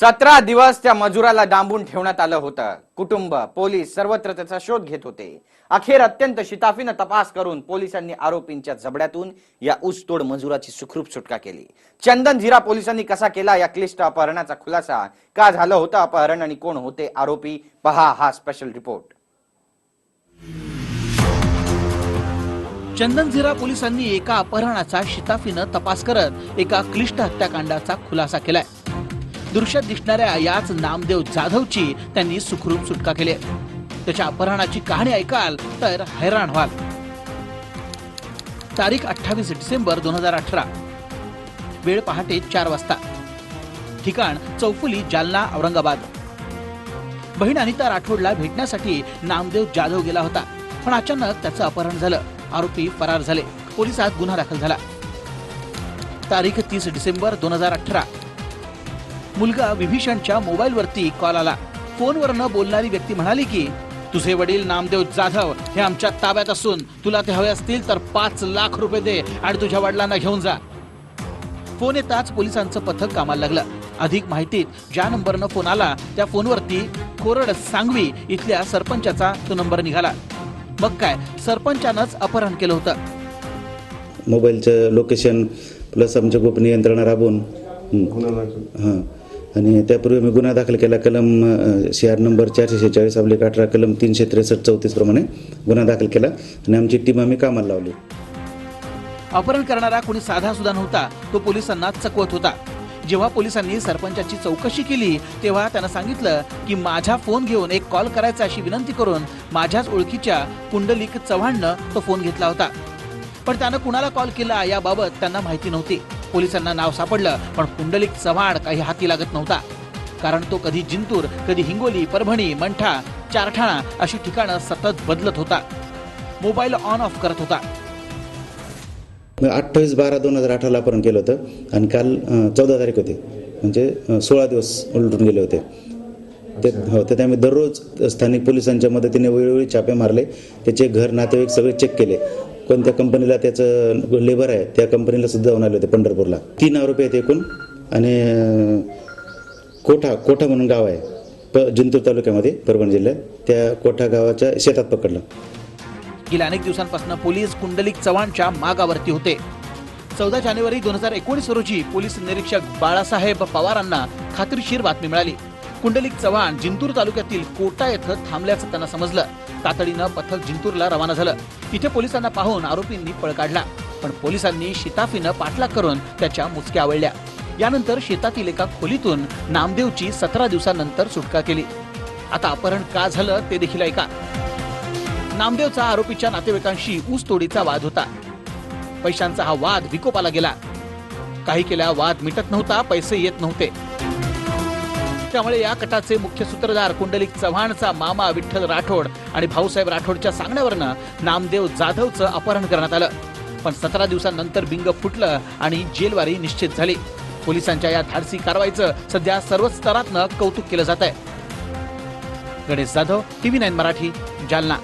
सतरा दिवस त्या मजुराला डांबून ठेवण्यात आलं होतं. कुटुंब पोलीस सर्वत्र त्याचा शोध घेत होते. अखेर अत्यंत शिताफीनं तपास करून पोलिसांनी आरोपींच्या जबड्यातून या ऊसतोड मजुराची सुखरूप सुटका केली. चंदन झिरा पोलिसांनी कसा केला या क्लिष्ट अपहरणाचा खुलासा? का झालं होतं अपहरण आणि कोण होते आरोपी? पहा हा स्पेशल रिपोर्ट चंदनझिरा पोलिसांनी एका अपहरणाचा शिताफीनं तपास करत एका क्लिष्ट हत्याकांडाचा खुलासा केलाय. दृश्यात दिसणाऱ्या याच नामदेव जाधवची त्यांनी सुखरूप सुटका केली. त्याच्या अपहरणाची कहाणी ऐकाल तर हैराण व्हाल. तारीख अठ्ठावीस डिसेंबर दोन हजार अठरा. वेळ पहाटे चार वाजता. ठिकाण चौफुली जालना औरंगाबाद. बहीण अनिता राठोडला भेटण्यासाठी नामदेव जाधव गेला होता पण अचानक त्याचं अपहरण झालं. आरोपी फरार झाले. पोलिसात गुन्हा दाखल झाला. तारीख तीस डिसेंबर दोन हजार अठरा. मुलगा विभीषणच्या मोबाईलवरती कॉल आला. फोनवर न बोलणारी व्यक्ती म्हणाली की तुझे वडील नामदेव जाधव हे आमच्या ताब्यात असून तुला ते हवे असतील तर पाच लाख रुपये दे आणि तुझ्या वडिलांना घेऊन जा. फोन येताच पोलिसांचं पथक कामाला लागलं. अधिक माहितीत ज्या नंबरनं फोन आला त्या फोनवरती कोरड सांगवी इथल्या सरपंचाचा तो नंबर निघाला. मग काय सरपंचानंच अपहरण केलं होतं. मोबाईलचं लोकेशन प्लस आमच्या गोपनीय यंत्रणा राबवून. हां. आणि त्यापूर्वी मी गुन्हा दाखल केला. कलम सी आर नंबर चारशे शेहेचाळीस अब्लिक अठरा कलम तीनशे त्रेसष्ट चौतीस प्रमाणे गुन्हा दाखल केला. आणि आमची टीम आम्ही कामाला लावली. अपहरण करणारा कोणी साधा सुद्धा नव्हता तो पोलिसांना चकवत होता. जेव्हा पोलिसांनी सरपंचाची चौकशी केली तेव्हा त्यानं सांगितलं की माझा फोन घेऊन एक कॉल करायचा अशी विनंती करून माझ्याच ओळखीच्या कुंडलिक चव्हाणनं तो फोन घेतला होता. पण त्यानं कुणाला कॉल केला याबाबत त्यांना माहिती नव्हती. पोलिसांना नाव सापडलं पण कुंडलिक चव्हाण काही हाती लागत नव्हता. कारण तो कधी जिंतूर कधी हिंगोली परभणी मंठा चारठाणा अशी ठिकाणं सतत बदलत होता. मोबाईल ऑन ऑफ करत होता. अठ्ठावीस बारा दोन हजार अठराला अपहरण केलं होतं. आणि काल चौदा तारीख होती. म्हणजे सोळा दिवस उलटून गेले होते. ते हो तर त्यामुळे दररोज स्थानिक पोलिसांच्या मदतीने वेळोवेळी छापे मारले. त्याचे घर नातेवाईक सगळे चेक केले. कोणत्या कंपनीला त्याचं लेबर आहे त्या कंपनीला सुद्धा जाऊन आले होते पंढरपूरला. तीन आरोपी आहेत एकूण. आणि कोठा कोठा म्हणून गाव आहे? प जिंतूर तालुक्यामध्ये परभणी जिल्ह्यात. त्या कोठा गावाच्या शेतात पकडलं. गेल्या अनेक दिवसांपासून पोलीस कुंडलिक चव्हाणच्या मागावरती होते. चौदा जानेवारी दोन हजार एकोणीस रोजी पोलीस निरीक्षक बाळासाहेब पवारांना खात्रीशीर बातमी मिळाली. कुंडलिक चव्हाण जिंतूर तालुक्यातील कोटा येथं थांबल्याचं त्यांना समजलं. तातडीनं पथक जिंतूरला रवाना झालं. तिथे पोलिसांना पाहून आरोपींनी पळ काढला. पण पोलिसांनी शिताफीनं पाठलाग करून त्याच्या मुचक्या आवळल्या. यानंतर शेतातील एका खोलीतून नामदेवची सतरा दिवसानंतर सुटका केली. आता अपहरण का झालं ते देखील ऐका. नामदेवचा आरोपीच्या नातेवाईकांशी ऊस तोडीचा वाद होता. पैशांचा हा वाद विकोपाला गेला. काही केल्या वाद मिटत नव्हता पैसे येत नव्हते. त्यामुळे या कटाचे मुख्य सूत्रधार कुंडलिक चव्हाणचा मामा विठ्ठल राठोड आणि भाऊसाहेब राठोडच्या सांगण्यावरनं नामदेव जाधवचं अपहरण करण्यात आलं. पण सतरा दिवसांनंतर बिंग फुटलं आणि जेलवारी निश्चित झाली. पोलिसांच्या या धाडसी कारवाईचं सध्या सर्वच स्तरातनं कौतुक केलं जात आहे गणेश जाधव टीव्ही नाईन मराठी जालना.